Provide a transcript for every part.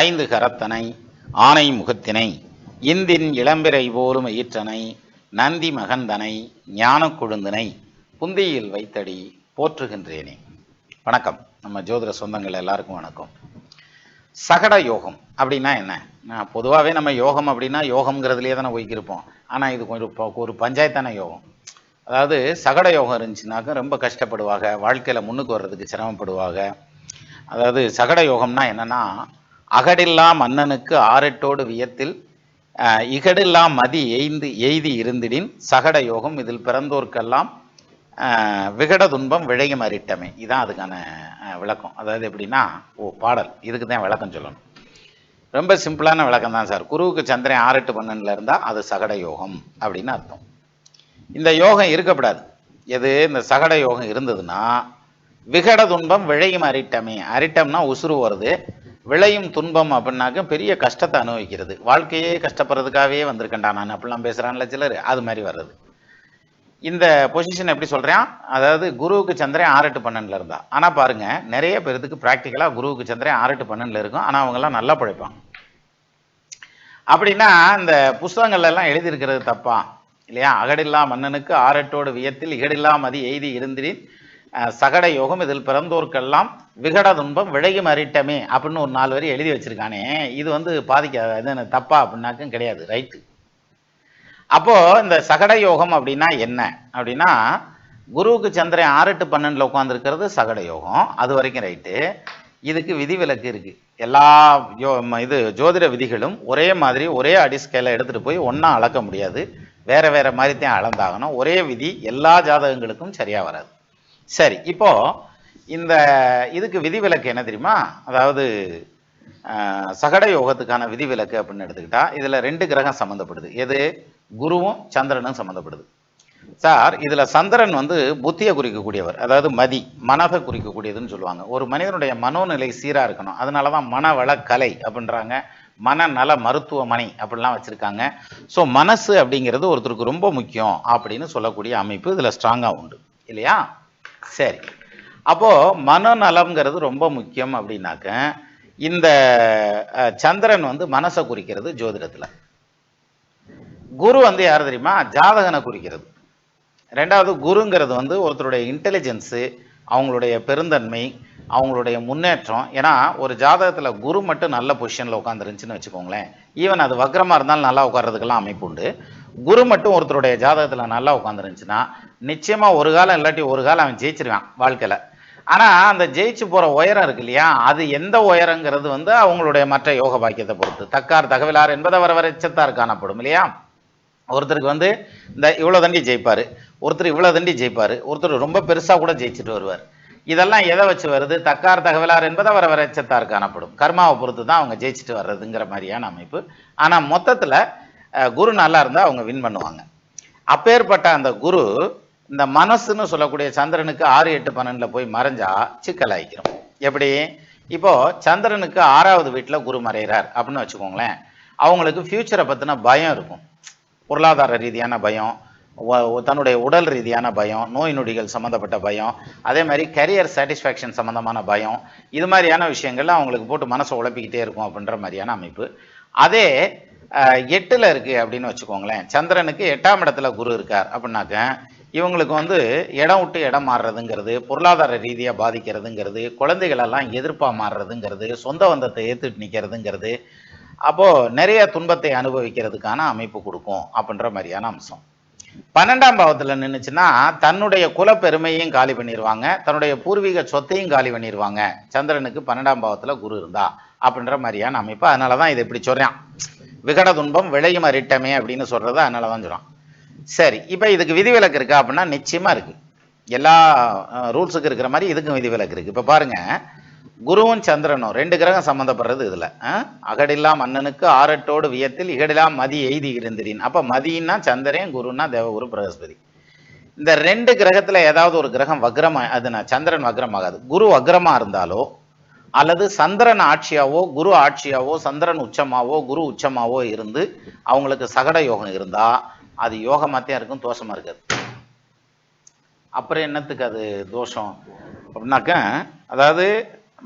ஐந்து கரத்தனை ஆனை முகத்தினை இந்தின் இளம்பிரை போலும் ஈற்றனை நந்தி மகந்தனை ஞான கொழுந்தனை புந்தியில் வைத்தடி போற்றுகின்றேனே. வணக்கம். நம்ம ஜோதிட சொந்தங்கள் எல்லாருக்கும் வணக்கம். சகட யோகம் அப்படின்னா என்ன? நான் பொதுவாகவே நம்ம யோகம் அப்படின்னா யோகம்ங்கிறதுலேயே தானே போய்க்கிருப்போம். ஆனால் இது கொஞ்சம் ஒரு பஞ்சாயத்தான யோகம். அதாவது சகட யோகம் இருந்துச்சுனாக்க ரொம்ப கஷ்டப்படுவாங்க. வாழ்க்கையில் முன்னுக்கு வர்றதுக்கு சிரமப்படுவாங்க. அதாவது சகட யோகம்னா என்னென்னா அகடில்லா மன்னனுக்கு ஆரெட்டோடு வியத்தில் இகடில்லா மதி எய்ந்து எய்தி இருந்திடின் சகட யோகம் இதில் பிறந்தோர்க்கெல்லாம் அஹ், விகட துன்பம் விழையும் அரிட்டமே இதான் அதுக்கான அஹ், விளக்கம். அதாவது எப்படின்னா ஓ பாடல். இதுக்கு தான் விளக்கம் சொல்லணும். ரொம்ப சிம்பிளான விளக்கம் தான் சார். குருவுக்கு சந்திரன் ஆறு எட்டு இருந்தால் அது சகட யோகம் அப்படின்னு அர்த்தம். இந்த யோகம் இருக்கப்படாது எது? இந்த சகட யோகம் இருந்ததுன்னா விகட துன்பம் விழையும் அரிட்டமே அரிட்டம்னா உசுறு வருது விளையும் துன்பம் அப்படின்னாக்க பெரிய கஷ்டத்தை அனுபவிக்கிறது. வாழ்க்கையே கஷ்டப்படுறதுக்காகவே வந்திருக்கேன்டா நான். அப்படிலாம் பேசுறான்ல சிலர். அது மாதிரி வர்றது. இந்த பொசிஷன் எப்படி சொல்கிறேன் அதாவது குருவுக்கு சந்திரன் ஆறு எட்டு பன்னெண்டில் இருந்தா. ஆனா பாருங்க நிறைய பேர்த்துக்கு ப்ராக்டிக்கலாக குருவுக்கு சந்திரன் ஆறு எட்டு பன்னெண்டில் இருக்கும். ஆனா அவங்க எல்லாம் நல்லா பிழைப்பாங்க அப்படின்னா இந்த புஸ்தகங்கள்ல எல்லாம் எழுதியிருக்கிறது தப்பா? இல்லையா? அகடில்லா மன்னனுக்கு ஆரெட்டோடு வியத்தில் இகடில்லா மதி எய்தி இருந்திடின். சகட யோகம் இதில் பிறந்தோர்க்கெல்லாம் விகட துன்பம் விலகி அரிட்டமே அப்படின்னு ஒரு நாலு வரி எழுதி வச்சிருக்கானே. இது வந்து பாதிக்காத இது என்ன தப்பா அப்படின்னாக்கும் கிடையாது ரைட்டு. அப்போ இந்த சகட யோகம் அப்படின்னா என்ன? அப்படின்னா குருவுக்கு சந்திரன் ஆறு எட்டு பன்னெண்டில் உட்காந்துருக்கிறது சகட யோகம். அது வரைக்கும் ரைட்டு. இதுக்கு விதிவிலக்கு இருக்குது எல்லா யோ இது ஜோதிட விதிகளும் ஒரே மாதிரி ஒரே அடி எடுத்துகிட்டு போய் ஒன்றா அளக்க முடியாது. வேறு வேறு மாதிரி தான் அளந்தாகணும். ஒரே விதி எல்லா ஜாதகங்களுக்கும் சரியாக வராது. சரி இப்போ இந்த இதுக்கு விதிவிலக்கு என்ன தெரியுமா? அதாவது சகட யோகத்துக்கான விதிவிலக்கு அப்படின்னு எடுத்துக்கிட்டா இதில் ரெண்டு கிரகம் சம்மந்தப்படுது எது? குருவும் சந்திரனும் சம்மந்தப்படுது சார் இதில் சந்திரன் வந்து புத்தியை குறிக்கக்கூடியவர். அதாவது மதி மனதை குறிக்கக்கூடியதுன்னு சொல்லுவாங்க. ஒரு மனிதனுடைய மனோநிலை சீராக இருக்கணும். அதனாலதான் மனவள கலை அப்படின்றாங்க. மனநல மருத்துவமனை அப்படிலாம் வச்சுருக்காங்க. ஸோ மனசு அப்படிங்கிறது ஒருத்தருக்கு ரொம்ப முக்கியம் அப்படின்னு சொல்லக்கூடிய அமைப்பு இதில் ஸ்ட்ராங்காக உண்டு. இல்லையா? சரி. அப்போ மனநலம்ங்கிறது ரொம்ப முக்கியம் அப்படின்னாக்க இந்த சந்திரன் வந்து மனசை குறிக்கிறது ஜோதிடத்துல. குரு வந்து யார் தெரியுமா? ஜாதகனை குறிக்கிறது. ரெண்டாவது குருங்கிறது வந்து ஒருத்தருடைய இன்டெலிஜென்ஸு அவங்களுடைய பெருந்தன்மை அவங்களுடைய முன்னேற்றம். ஏன்னா ஒரு ஜாதகத்தில் குரு மட்டும் நல்ல பொசிஷனில் உட்காந்துருந்துச்சின்னு வச்சுக்கோங்களேன். ஈவன் அது வக்ரமா இருந்தாலும் நல்லா உட்கார்றதுக்கெல்லாம் அமைப்பு உண்டு. குரு மட்டும் ஒருத்தருடைய ஜாதகத்துல நல்லா உட்காந்துருந்துச்சுன்னா நிச்சயமா ஒரு காலம் இல்லாட்டி ஒரு காலம் அவன் ஜெயிச்சிருவான் வாழ்க்கையில. ஆனா அந்த ஜெயிச்சு போற உயரம் இருக்கு இல்லையா அது எந்த உயரங்கிறது வந்து அவங்களுடைய மற்ற யோக பாக்கியத்தை பொறுத்து. தக்கார் தகவலார் என்பது அவர் வரைச்சத்தார் காணப்படும் இல்லையா? ஒருத்தருக்கு வந்து இந்த இவ்வளோ தண்டி ஜெயிப்பார் ஒருத்தர் இவ்வளோ தண்டி ஜெயிப்பார் ஒருத்தர் ரொம்ப பெருசாக கூட ஜெயிச்சுட்டு வருவார். இதெல்லாம் எதை வச்சு வருது? தக்கார் தகவலார் என்பது வர வரைச்சத்தார் காணப்படும். கர்மாவை பொறுத்து தான் அவங்க ஜெயிச்சுட்டு வர்றதுங்கிற மாதிரியான அமைப்பு. ஆனால் மொத்தத்தில் குரு நல்லா இருந்தால் அவங்க வின் பண்ணுவாங்க. அப்பேற்பட்ட அந்த குரு இந்த மனசுன்னு சொல்லக்கூடிய சந்திரனுக்கு ஆறு எட்டு பன்னெண்டில் போய் மறைஞ்சா சிக்கலாயிக்கிறோம். எப்படி? இப்போது சந்திரனுக்கு ஆறாவது வீட்டில் குரு மறைகிறார் அப்படின்னு வச்சுக்கோங்களேன். அவங்களுக்கு ஃப்யூச்சரை பற்றின பயம் இருக்கும். பொருளாதார ரீதியான பயம் தன்னுடைய உடல் ரீதியான பயம் நோய் நொடிகள் சம்மந்தப்பட்ட பயம் அதே மாதிரி கரியர் சாட்டிஸ்ஃபேக்ஷன் சம்மந்தமான பயம் இது மாதிரியான விஷயங்கள்லாம் அவங்களுக்கு போட்டு மனசை உழப்பிக்கிட்டே இருக்கும் அப்படின்ற மாதிரியான அமைப்பு. அதே எட்டில் இருக்குது அப்படின்னு வச்சுக்கோங்களேன். சந்திரனுக்கு எட்டாம் இடத்துல குரு இருக்கார் அப்படின்னாக்க இவங்களுக்கு வந்து இடம் விட்டு இடம் மாறுறதுங்கிறது பொருளாதார ரீதியாக பாதிக்கிறதுங்கிறது குழந்தைகளெல்லாம் எதிர்ப்பாக மாறுறதுங்கிறது சொந்த பந்தத்தை ஏற்றுட்டு நிற்கிறதுங்கிறது அப்போது நிறைய துன்பத்தை அனுபவிக்கிறதுக்கான அமைப்பு கொடுக்கும் அப்படின்ற மாதிரியான அம்சம். பன்னெண்டாம் பாவத்தில் நின்றுச்சுன்னா தன்னுடைய குலப்பெருமையும் காலி பண்ணிடுவாங்க தன்னுடைய பூர்வீக சொத்தையும் காலி பண்ணிடுவாங்க சந்திரனுக்கு பன்னெண்டாம் பாவத்தில் குரு இருந்தா அப்படின்ற மாதிரியான அமைப்பு. அதனால தான் இதை இப்படி சொல்கிறான் விகட துன்பம் விளையும் அரிட்டமே அப்படின்னு சொல்கிறது அதனால தான் சொல்றான் சரி இப்போ இதுக்கு விதிவிலக்கு இருக்கா அப்படின்னா நிச்சயமாக இருக்குது எல்லா ரூல்ஸுக்கு இருக்கிற மாதிரி இதுக்கும் விதிவிலக்கு இருக்குது இப்போ பாருங்கள் குருவும் சந்திரனும் ரெண்டு கிரகம் சம்மந்தப்படுறது இதில். அகடில்லா மன்னனுக்கு ஆரட்டோடு வியத்தில் இகடிலா மதி எய்தி இருந்திரின் அப்போ மதியின்னா சந்திரன் குருன்னா தேவகுரு பிரகஸ்பதி. இந்த ரெண்டு கிரகத்தில் ஏதாவது ஒரு கிரகம் வக்ரமா அது நான் சந்திரன் வக்ரமாகாது. குரு வக்ரமாக இருந்தாலோ அல்லது சந்திரன் ஆட்சியாவோ குரு ஆட்சியாவோ சந்திரன் உச்சமாவோ குரு உச்சமாவோ இருந்து அவங்களுக்கு சகட யோகம் இருந்தால் அது யோகமாத்தான் இருக்கும் தோஷமா இருக்காது. அப்புறம் என்னத்துக்கு அது தோஷம்? அப்படின்னாக்க அதாவது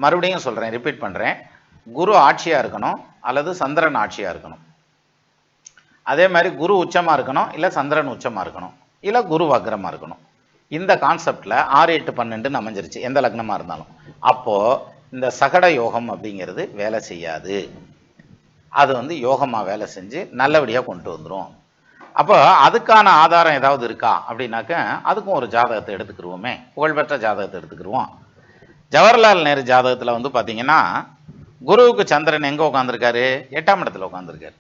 மறுபடியும் சொல்றேன் ரிப்பீட் பண்றேன். குரு ஆட்சியாக இருக்கணும் அல்லது சந்திரன் ஆட்சியாக இருக்கணும். அதே மாதிரி குரு உச்சமாக இருக்கணும் இல்லை சந்திரன் உச்சமாக இருக்கணும் இல்லை குரு வக்ரமாக இருக்கணும். இந்த கான்செப்டில் ஆறு எட்டு பன்னெண்டுன்னு அமைஞ்சிருச்சு எந்த லக்னமாக இருந்தாலும். அப்போது இந்த சகட யோகம் அப்படிங்கிறது வேலை செய்யாது. அது வந்து யோகமாக வேலை செஞ்சு நல்லபடியாக கொண்டு வந்துடும் அப்போ அதுக்கான ஆதாரம் ஏதாவது இருக்கா அப்படின்னாக்க அதுக்கும் ஒரு ஜாதகத்தை எடுத்துக்கிருவோமே. புகழ்பெற்ற ஜாதகத்தை எடுத்துக்கிருவோம். ஜவஹர்லால் நேரு ஜாதகத்தில் வந்து பார்த்தீங்கன்னா குருவுக்கு சந்திரன் எங்கே உட்காந்துருக்காரு எட்டாம் இடத்துல உட்காந்துருக்காரு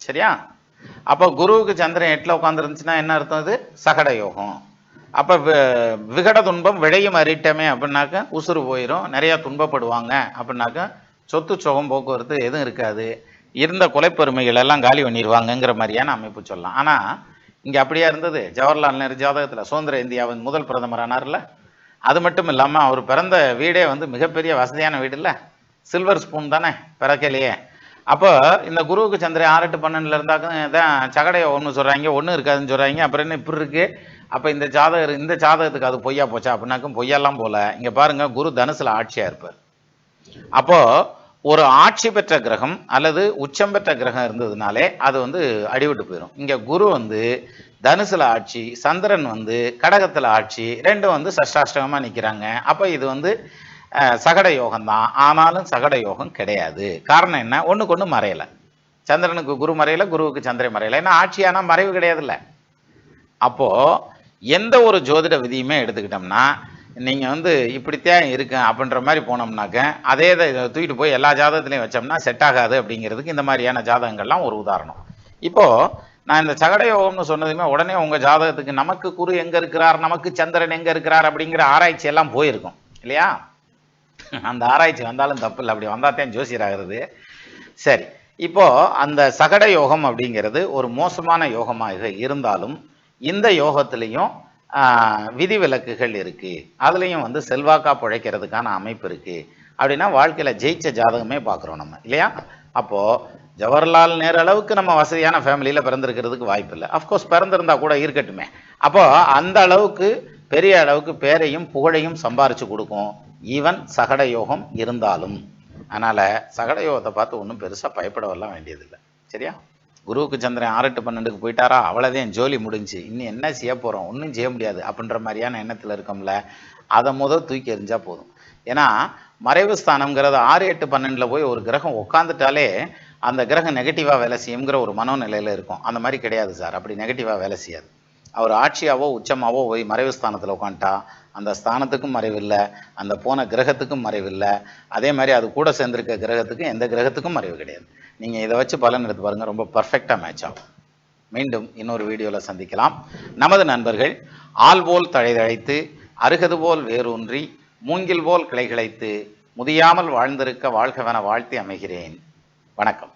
சரியா? அப்போ குருவுக்கு சந்திரன் எட்டில் உட்காந்துருந்துச்சுன்னா என்ன அர்த்தம் அது? சகட யோகம். அப்போ விகட துன்பம் விழையும் அறிட்டமே அப்படின்னாக்க உசுறு போயிடும் நிறையா துன்பப்படுவாங்க அப்படின்னாக்கா சொத்து சுகம் போக்குவரத்து எதுவும் இருக்காது. இருந்த கொலைப்பெருமைகள் எல்லாம் காலி பண்ணிடுவாங்கங்கிற மாதிரியான அமைப்பு சொல்லலாம். ஆனால் இங்கே அப்படியா இருந்தது? ஜவஹர்லால் நேரு ஜாதகத்தில் சுதந்திர இந்தியாவின் முதல் பிரதமர் ஆனார்ல அது மட்டும் இல்லாமல் அவர் பிறந்த வீடே வந்து மிகப்பெரிய வசதியான வீடு இல்லை. சில்வர் ஸ்பூன் தானே பிறக்கலையே அப்போ இந்த குருவுக்கு சந்திரன் ஆறு எட்டு பன்னெண்டுல இருந்தாக்க தான் சகடையை ஒன்று சொல்கிறாங்க ஒன்றும் இருக்காதுன்னு சொல்கிறாங்க அப்புறம் என்ன இப்படி இருக்குது அப்போ இந்த ஜாதகர் இந்த ஜாதகத்துக்கு அது பொய்யா போச்சா அப்படின்னாக்கும் பொய்யெல்லாம் போல. இங்கே பாருங்க குரு தனுசுல ஆட்சியாக இருப்பார். அப்போ ஒரு ஆட்சி பெற்ற கிரகம் அல்லது உச்சம் பெற்ற கிரகம் இருந்ததுனாலே அது வந்து அடிவிட்டு போயிடும் இங்க குரு வந்து தனுசுல ஆட்சி சந்திரன் வந்து கடகத்துல ஆட்சி ரெண்டும் வந்து சஷ்டாஷ்டகமா நிக்கிறாங்க. அப்ப இது வந்து சகட யோகம் தான் ஆனாலும் சகட யோகம் கிடையாது. காரணம் என்ன? ஒண்ணுக்கு ஒண்ணு மறையல. சந்திரனுக்கு குரு மறையல குருவுக்கு சந்திரன் மறையல. ஏன்னா ஆட்சியானா மறைவு கிடையாதுல்ல. அப்போது எந்த ஒரு ஜோதிட விதியுமே எடுத்துக்கிட்டோம்னா நீங்கள் வந்து இப்படித்தான் இருக்கேன் அப்படின்ற மாதிரி போனோம்னாக்க அதே இதை இதை தூக்கிட்டு போய் எல்லா ஜாதகத்திலையும் வச்சோம்னா செட் ஆகாது அப்படிங்கிறதுக்கு இந்த மாதிரியான ஜாதகங்கள்லாம் ஒரு உதாரணம். இப்போது நான் இந்த சகட யோகம்னு சொன்னதுமே உடனே உங்கள் ஜாதகத்துக்கு நமக்கு குரு எங்கே இருக்கிறார் நமக்கு சந்திரன் எங்கே இருக்கிறார் அப்படிங்கிற ஆராய்ச்சி எல்லாம் போயிருக்கும் இல்லையா? அந்த ஆராய்ச்சி வந்தாலும் தப்பு இல்லை அப்படி வந்தாத்தான் ஜோசியர் ஆகிறது. சரி இப்போ அந்த சகட யோகம் அப்படிங்கிறது ஒரு மோசமான யோகமாக இருந்தாலும் இந்த யோகத்திலையும் விதிவிலக்குகள் இருக்குது அதுலேயும் வந்து செல்வாக்கா பிழைக்கிறதுக்கான அமைப்பு இருக்குது அப்படின்னா வாழ்க்கையில் ஜெயிச்ச ஜாதகமே பார்க்குறோம் நம்ம இல்லையா? அப்போது ஜவஹர்லால் நேரு அளவுக்கு நம்ம வசதியான ஃபேமிலியில் பிறந்திருக்கிறதுக்கு வாய்ப்பு இல்லை. அஃப்கோர்ஸ் பிறந்திருந்தா கூட இருக்கட்டுமே. அப்போது அந்த அளவுக்கு பெரிய அளவுக்கு பேரையும் புகழையும் சம்பாரித்து கொடுக்கும். ஈவன் சகட யோகம் இருந்தாலும். அதனால் சகட யோகத்தை பார்த்து ஒன்றும் பெருசா பயப்படவெல்லாம் வேண்டியதில்லை. சரியா? குருவுக்கு சந்திரன் ஆறு எட்டு பன்னெண்டுக்கு போயிட்டாரா? அவ்வளோதான் ஜோலி முடிஞ்சு. இன்னும் என்ன செய்ய போகிறோம் ஒன்றும் செய்ய முடியாது. அப்படின்ற மாதிரியான எண்ணத்தில் இருக்கோம்ல. அதை முதல் தூக்கி எறிஞ்சா போதும். ஏன்னா மறைவு ஸ்தானம்ங்கிறது ஆறு எட்டு பன்னெண்டில் போய் ஒரு கிரகம் உட்காந்துட்டாலே அந்த கிரகம் நெகட்டிவாக வேலை செய்யுங்கிற ஒரு மனோநிலையில் இருக்கும். அந்த மாதிரி கிடையாது சார். அப்படி நெகட்டிவாக வேலை செய்யாது. அவர் ஆட்சியாவோ உச்சமாவோ போய் மறைவு ஸ்தானத்தில் உட்காந்துட்டா அந்த ஸ்தானத்துக்கும் மறைவில்லை அந்த போன கிரகத்துக்கும் மறைவில்லை. அதே மாதிரி அது கூட சேர்ந்திருக்க கிரகத்துக்கும் எந்த கிரகத்துக்கும் மறைவு கிடையாது. நீங்கள் இதை வச்சு பலன் எடுத்து பாருங்கள் ரொம்ப பர்ஃபெக்டாக மேட்ச் ஆகும். மீண்டும் இன்னொரு வீடியோவில் சந்திக்கலாம். நமது நண்பர்கள் ஆள் போல் தழைதழைத்து அருகது போல் வேரூன்றி மூங்கில் போல் கிளைகிழைத்து முதியாமல் வாழ்ந்திருக்க வாழ்கவென வாழ்த்தி அமைகிறேன். வணக்கம்.